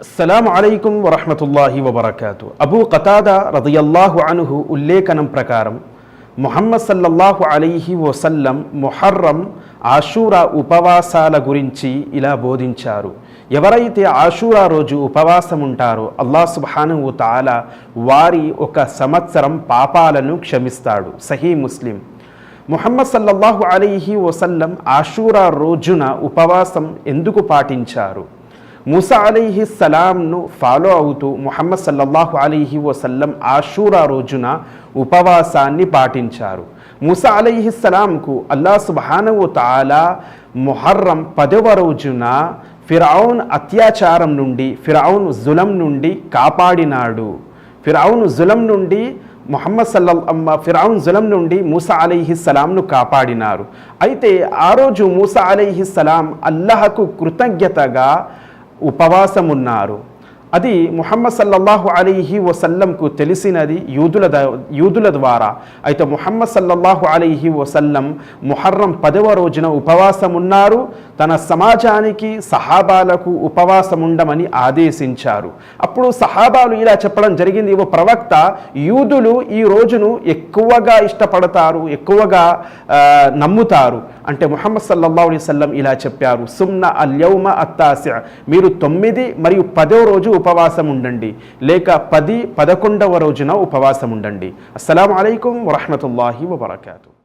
అస్సలం అలైకుం వరహమతుల్లాహి వబర్కాతు అబూ కతాదా రదియల్లాహు అనుహు ఉల్లేఖనం ప్రకారం ముహమ్మద్ సల్లల్లాహు అలైహి వసల్లం మొహర్రం ఆషూరా ఉపవాసాల గురించి ఇలా బోధించారు ఎవరైతే ఆషూరా రోజు ఉపవాసం ఉంటారో అల్లాహ్ సుబ్హానహు తాలా వారి ఒక సంవత్సరం పాపాలను క్షమిస్తాడు సహీ ముస్లిం ముహమ్మద్ సల్లల్లాహు అలీహి వసల్లం ఆషూరా రోజున ఉపవాసం ఎందుకు పాటించారు ముసా అలీహి సలాంను ఫాలో అవుతూ ముహమ్మద్ సల్లల్లాహు అలీహి వసల్లం ఆషూరా రోజున ఉపవాసాన్ని పాటించారు. ముసా అలీహి సలాంకు అల్లా సుబానవు తాలా మొహర్రం పదవ రోజున ఫిరౌన్ అత్యాచారం నుండి ఫిరౌన్ జులం నుండి కాపాడినాడు. ఫిరౌన్ జులం నుండి ముహమ్మద్ సల్ల ఫిరౌన్ జులం నుండి మూసా అలీహి సలాంను కాపాడినారు. అయితే ఆ రోజు మూసా అలీహి సలాం అల్లహకు కృతజ్ఞతగా ఉపవాసం ఉన్నారు అది ముహమ్మద్ సల్లల్లాహు అలీహి వసల్లంకు తెలిసినది యూదుల యూదుల ద్వారా. అయితే ముహమ్మద్ సల్లల్లాహు అలీహి వసల్లం ముహర్రం పదవ రోజున ఉపవాసం ఉన్నారు తన సమాజానికి సహాబాలకు ఉపవాసం ఉండమని ఆదేశించారు. అప్పుడు సహాబాలు ఇలా చెప్పడం జరిగింది. ఓ ప్రవక్త యూదులు ఈ రోజును ఎక్కువగా ఇష్టపడతారు ఎక్కువగా నమ్ముతారు. అంటే ముహమ్మద్ సల్లల్లా అలీ ఇలా చెప్పారు సుమ్న అల్యౌమ అత్తాసి. మీరు తొమ్మిది మరియు పదో రోజు ఉపవాసం ఉండండి లేక పది పదకొండవ రోజున ఉపవాసం ఉండండి. అస్సలం అయికం వరహమతుల్లాహి వబర్కాతు.